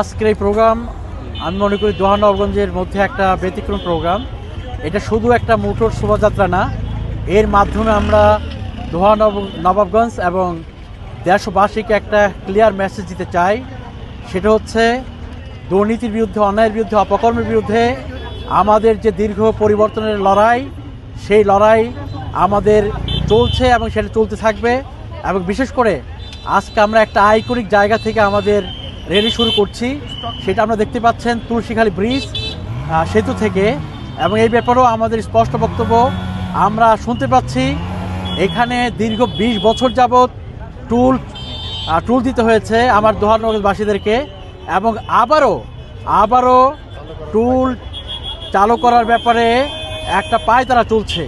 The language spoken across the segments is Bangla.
আজকের এই প্রোগ্রাম, আমি মনে করি দোহা নবগঞ্জের মধ্যে একটা ব্যতিক্রম প্রোগ্রাম। এটা শুধু একটা মোটর শোভাযাত্রা না, এর মাধ্যমে আমরা দোহা নব নবাবগঞ্জ এবং দেশবাসীকে একটা ক্লিয়ার মেসেজ দিতে চাই। সেটা হচ্ছে, দুর্নীতির বিরুদ্ধে, অন্যায়ের বিরুদ্ধে, অপকর্মের বিরুদ্ধে আমাদের যে দীর্ঘ পরিবর্তনের লড়াই, সেই লড়াই আমাদের চলছে এবং সেটা চলতে থাকবে। এবং বিশেষ করে, আজকে আমরা একটা আইকনিক জায়গা থেকে আমাদের রেলি শুরু করছি। সেটা আমরা দেখতে পাচ্ছেন, তুলসীখালী ব্রিজ সেতু থেকে। এবং এই ব্যাপারেও আমাদের স্পষ্ট বক্তব্য। আমরা শুনতে পাচ্ছি, এখানে দীর্ঘ বিশ বছর যাবৎ টুল টুল দিতে হয়েছে আমার দোহানগরবাসীদেরকে এবং আবারও আবারও টুল চালু করার ব্যাপারে একটা পায় তারা চলছে।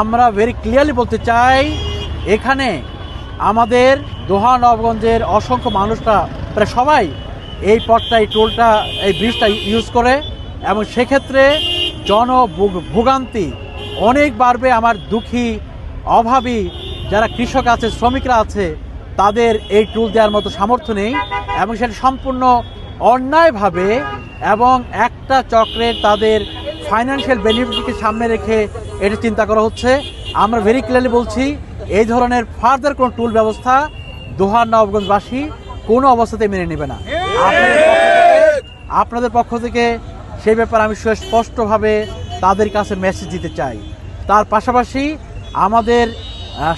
আমরা ভেরি ক্লিয়ারলি বলতে চাই, এখানে আমাদের দোহা নবগঞ্জের অসংখ্য মানুষরা প্রায় সবাই এই পথটা, এই টোলটা এই ব্রিজটা ইউজ করে এবং সেক্ষেত্রে জন ভোগান্তি অনেক বাড়বে আমার দুঃখী, অভাবী যারা কৃষক আছে, শ্রমিকরা আছে, তাদের এই টুল দেওয়ার মতো সামর্থ্য নেই এবং সেটা সম্পূর্ণ অন্যায়ভাবে এবং একটা চক্রের তাদের ফাইন্যান্সিয়াল বেনিফিটকে সামনে রেখে এটা চিন্তা করা হচ্ছে। আমরা ভেরি ক্লিয়ারলি বলছি, এই ধরনের ফার্দার কোনো টুল ব্যবস্থা দোহার নবগঞ্জবাসী কোনো অবস্থাতে মেনে নেবে না। আপনাদের পক্ষ থেকে- সেই ব্যাপারে আমি সুস্পষ্টভাবে তাদের কাছে মেসেজ দিতে চাই। তার পাশাপাশি আমাদের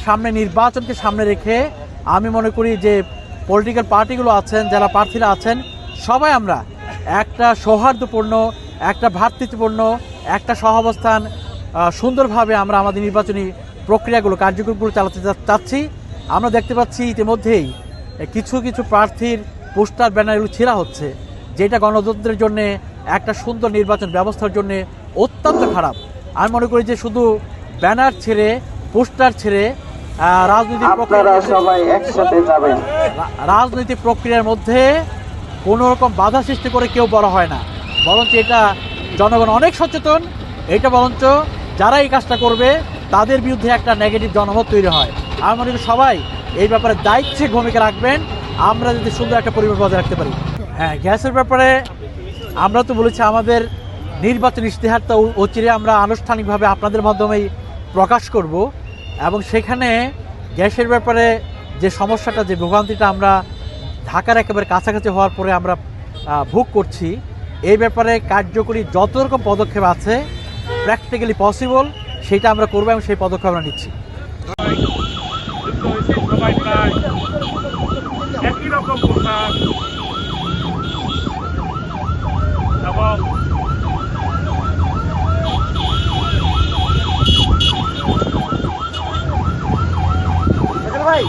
সামনে নির্বাচনকে সামনে রেখে আমি মনে করি যে পলিটিক্যাল পার্টিগুলো আছেন, যারা প্রার্থীরা আছেন, সবাই আমরা একটা সৌহার্দ্যপূর্ণ, একটা ভ্রাতৃত্বপূর্ণ, একটা সহাবস্থান সুন্দরভাবে আমরা আমাদের নির্বাচনী প্রক্রিয়াগুলো, কার্যক্রমগুলো চালাতে চাচ্ছি। আমরা দেখতে পাচ্ছি ইতিমধ্যেই কিছু কিছু প্রার্থীর পোস্টার ব্যানারগুলো ছেঁড়া হচ্ছে যেটা গণতন্ত্রের জন্য একটা সুন্দর নির্বাচন ব্যবস্থার জন্য অত্যন্ত খারাপ। আমি মনে করি যে শুধু ব্যানার ছেড়ে পোস্টার ছেড়ে রাজনৈতিক রাজনৈতিক প্রক্রিয়ার মধ্যে কোনো রকম বাধা সৃষ্টি করে কেউ বড় হয় না। বরঞ্চ এটা জনগণ অনেক সচেতন এটা বরঞ্চ যারা এই কাজটা করবে তাদের বিরুদ্ধে একটা নেগেটিভ জনমত তৈরি হয়। আমি মনে করি সবাই এই ব্যাপারে দায়িত্বে ভূমিকা রাখবেন। আমরা যদি সুন্দর একটা পরিবেশ বজায় রাখতে পারি। হ্যাঁ গ্যাসের ব্যাপারে আমরা তো বলেছি আমাদের নির্বাচন ইশতেহারটা অচিরে আমরা আনুষ্ঠানিকভাবে আপনাদের মাধ্যমেই প্রকাশ করব। এবং সেখানে গ্যাসের ব্যাপারে যে সমস্যাটা, যে ভোগান্তিটা আমরা ঢাকার একেবারে কাছাকাছি হওয়ার পরে আমরা ভোগ করছি, এই ব্যাপারে কার্যকরী যত রকম পদক্ষেপ আছে প্র্যাকটিক্যালি পসিবল সেটা আমরা করব এবং সেই পদক্ষেপ আমরা নিচ্ছি। সবাই প্রায় একই রকম পোশাক এবং ভাই